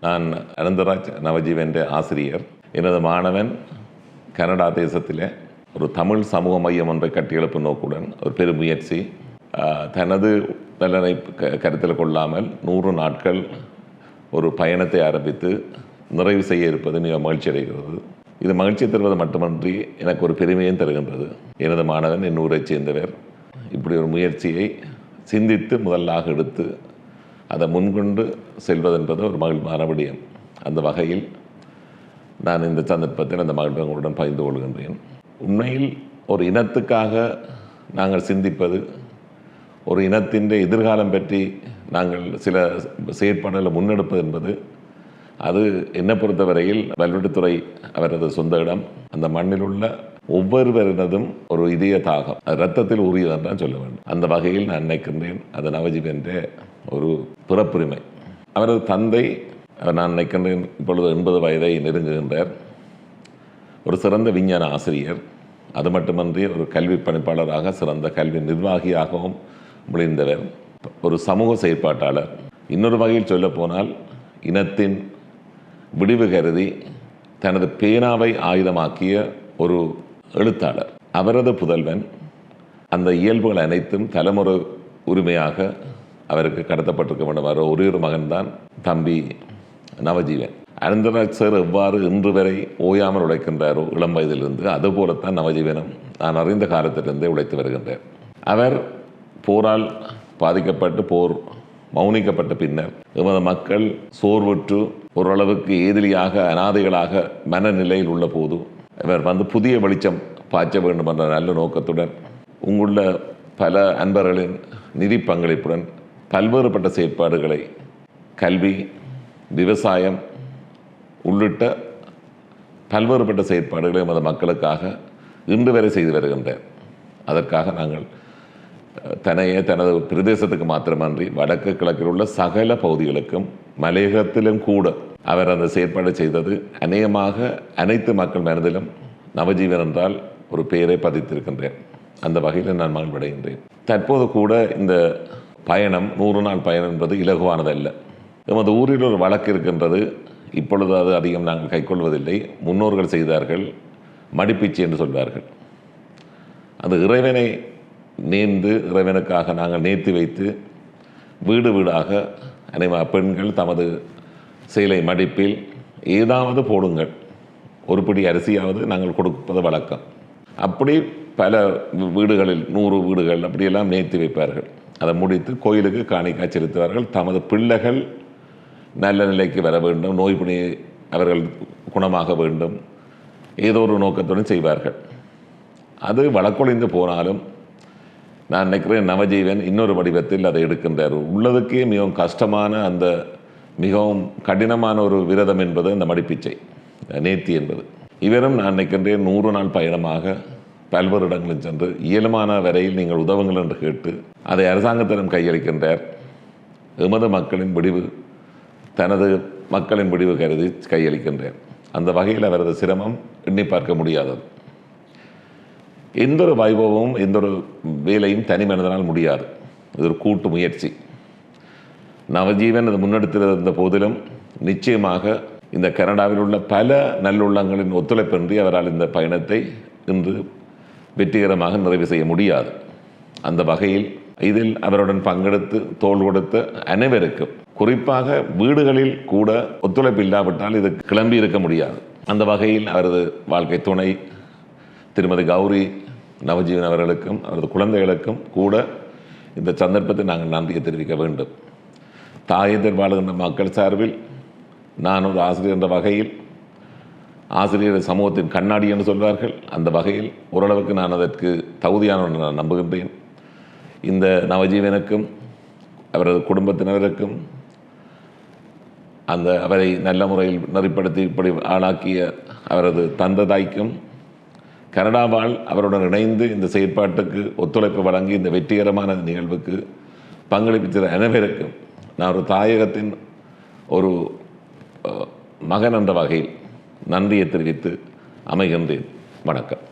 நான் அனந்தராஜ் நவஜீவன் ஆசிரியர். எனது மாணவன் கனடா தேசத்தில் ஒரு தமிழ் சமூக மையம் ஒன்றை கட்டியெழுப்பும் நோக்குடன் ஒரு பெருமுயற்சி தனது நலனை க- கருத்தில் கொள்ளாமல் நூறு நாட்கள் ஒரு பயணத்தை ஆரம்பித்து நிறைவு செய்ய இருப்பது மிக மகிழ்ச்சி அடைகிறது. இது மகிழ்ச்சி தருவது மட்டுமன்றி எனக்கு ஒரு பெருமையும் தருகின்றது. எனது மாணவன் என் ஊரைச் சேர்ந்தவர். இப்படி ஒரு முயற்சியை சிந்தித்து முதலாக எடுத்து அதை முன்கொண்டு செல்வதென்பது ஒரு மகிழ்வான விடயம் அந்த வகையில் நான் இந்த சந்தர்ப்பத்தில் அந்த மகிழ்வை உங்களுடன் பகிர்ந்து கொள்கின்றேன். உண்மையில் ஒரு இனத்துக்காக நாங்கள் சிந்திப்பது ஒரு இனத்தின் எதிர்காலம் பற்றி நாங்கள் சில செயற்பாடுகளை முன்னெடுப்பது என்பது அது என்னை பொறுத்தவரையில் வல்வெட்டுத்துறை அவரது சொந்த இடம். அந்த மண்ணில் உள்ள ஒவ்வொருவரினதும் ஒரு இதய தாகம் அது ரத்தத்தில் உரியதான் சொல்ல வேண்டும். அந்த வகையில் நான் நினைக்கின்றேன். அது நவஜீவ் என்ற ஒரு பிறப்புரிமை. அவரது தந்தை நான் நினைக்கின்றேன் இப்பொழுது எண்பது வயதை நெருங்குகின்றார். ஒரு சிறந்த விஞ்ஞான ஆசிரியர். அது மட்டுமன்றி ஒரு கல்வி பணிப்பாளராக சிறந்த கல்வி நிர்வாகியாகவும் முடிந்தவர் ஒரு சமூக செயற்பாட்டாளர். இன்னொரு வகையில் சொல்லப்போனால் இனத்தின் விடிவு கருதி தனது பேனாவை ஆயுதமாக்கிய ஒரு எழுத்தாளர். அவரது புதல்வன். அந்த இயல்புகள் அனைத்தும் தலைமுறை உரிமையாக அவருக்கு கடத்தப்பட்டிருக்க வேண்டும் அவர் ஒரே ஒரு மகன்தான் தம்பி நவஜீவன். அனந்தராஜ் சார் எவ்வாறு இன்று வரை ஓயாமல் உழைக்கின்றாரோ இளம் வயதிலிருந்து அதுபோலத்தான் நவஜீவனும் நான் அறிந்த காலத்திலிருந்தே உழைத்து வருகின்றார் அவர் போரால் பாதிக்கப்பட்டு போர் மௌனிக்கப்பட்ட பின்னர் எமது மக்கள் சோர்வுற்று ஓரளவுக்கு ஏதிலியாக அனாதைகளாக மனநிலையில் உள்ள போது இவர் வந்து புதிய வெளிச்சம் பாய்ச்ச வேண்டும் என்ற நல்ல நோக்கத்துடன் உங்குள்ள பல அன்பர்களின் நிதி பங்களிப்புடன் பல்வேறுபட்ட செயற்பாடுகளை கல்வி விவசாயம் உள்ளிட்ட பல்வேறுபட்ட செயற்பாடுகளை எமது மக்களுக்காக இன்று வரை செய்து வருகின்றார் அதற்காக நாங்கள் அஹ், தன்னையே தனது பிரதேசத்துக்கு மாத்திரமன்றி வடக்கு கிழக்கில் உள்ள சகல பகுதிகளுக்கும் மலையகத்திலும் கூட அவர் அந்த செயற்பாடு செய்தது அநேகமாக அனைத்து மக்கள் மனதிலும் நவஜீவன் என்றால் ஒரு பெயரை பதித்திருக்கின்றேன். அந்த வகையில் நான் மகிழ்வடைகின்றேன். தற்போது கூட இந்த பயணம் நூறு நாள் பயணம் என்பது இலகுவானதல்ல. எமது ஊரில் ஒரு வழக்கு இருக்கின்றது. இப்பொழுது அது அதிகம் நாங்கள் கைக்கொள்வதில்லை முன்னோர்கள் செய்தார்கள். மடிப்பிச்சு என்று சொல்வார்கள். அது இறைவனை நேர்ந்து இறைவனுக்காக நாங்கள் நேர்த்தி வைத்து வீடு வீடாக அனைவா பெண்கள் தமது சேலை மடிப்பில் ஏதாவது போடுங்கள். ஒரு பிடி அரிசியாவது நாங்கள் கொடுப்பது வழக்கம். அப்படி பல வீடுகளில் நூறு வீடுகள் அப்படியெல்லாம் நேர்த்தி வைப்பார்கள். அதை முடித்து கோயிலுக்கு காணிக்கா செலுத்துவார்கள் தமது பிள்ளைகள் நல்ல நிலைக்கு வர வேண்டும் நோய் பிணி அவர்கள் குணமாக வேண்டும். ஏதோ ஒரு நோக்கத்துடன் செய்வார்கள். அது வழக்கொழிந்து போனாலும் நான் நினைக்கிறேன் நவஜீவன் இன்னொரு வடிவத்தில் அதை எடுக்கின்றார். உள்ளதுக்கே மிகவும் கஷ்டமான அந்த மிகவும் கடினமான ஒரு விரதம் என்பது அந்த மடிப்பிச்சை நேர்த்தி என்பது. இவரும் நான் நினைக்கின்றேன் நூறு நாள் பயணமாக பல்வேறு இடங்களில் சென்று இயலுமான வரையில் நீங்கள் உதவுங்கள் என்று கேட்டு அதை அரசாங்கத்திடம் கையளிக்கின்றார். எமது மக்களின் விடிவு தனது மக்களின் விடிவு கருதி கையளிக்கின்றார். அந்த வகையில் அவரது சிரமம் எண்ணி பார்க்க முடியாதது. எந்த ஒரு வைபவமும் எந்த ஒரு வேலையும் தனி மனிதனால் முடியாது. இது ஒரு கூட்டு முயற்சி. நவஜீவன் அது முன்னெடுத்திருந்த போதிலும் நிச்சயமாக இந்த கனடாவில் உள்ள பல நல்லுள்ளங்களின் ஒத்துழைப்பின்றி அவரால் இந்த பயணத்தை இன்று வெற்றிகரமாக நிறைவு செய்ய முடியாது. அந்த வகையில் இதில் அவருடன் பங்கெடுத்து தோல் கொடுத்த அனைவருக்கும் குறிப்பாக வீடுகளில் கூட ஒத்துழைப்பு இல்லாவிட்டால் இது கிளம்பி இருக்க முடியாது. அந்த வகையில் அவரது வாழ்க்கை துணை திருமதி கௌரி நவஜீவன் அவர்களுக்கும் அவரது குழந்தைகளுக்கும் கூட இந்த சந்தர்ப்பத்தை நாங்கள் நன்றியை தெரிவிக்க வேண்டும். தாயத்தில் வாழுகின்ற மக்கள் சார்பில் நான் ஒரு ஆசிரியர் என்ற வகையில் ஆசிரியர் சமூகத்தின் கண்ணாடி என்று சொல்வார்கள். அந்த வகையில் ஓரளவுக்கு நான் அதற்கு தகுதியானவன் நான் நம்புகின்றேன். இந்த நவஜீவனுக்கும் அவரது குடும்பத்தினருக்கும் அந்த அவரை நல்ல முறையில் நெறிப்படுத்தி இப்படி ஆளாக்கிய அவரது தந்த தாய்க்கும் கனடா வாழ் அவருடன் இணைந்து இந்த செயற்பாட்டுக்கு ஒத்துழைப்பு வழங்கி இந்த வெற்றிகரமான நிகழ்வுக்கு பங்களிப்பித்த அனைவருக்கும் நான் ஒரு தாயகத்தின் ஒரு மகன் என்ற வகையில் நன்றியை தெரிவித்து அமைகின்றேன். வணக்கம்.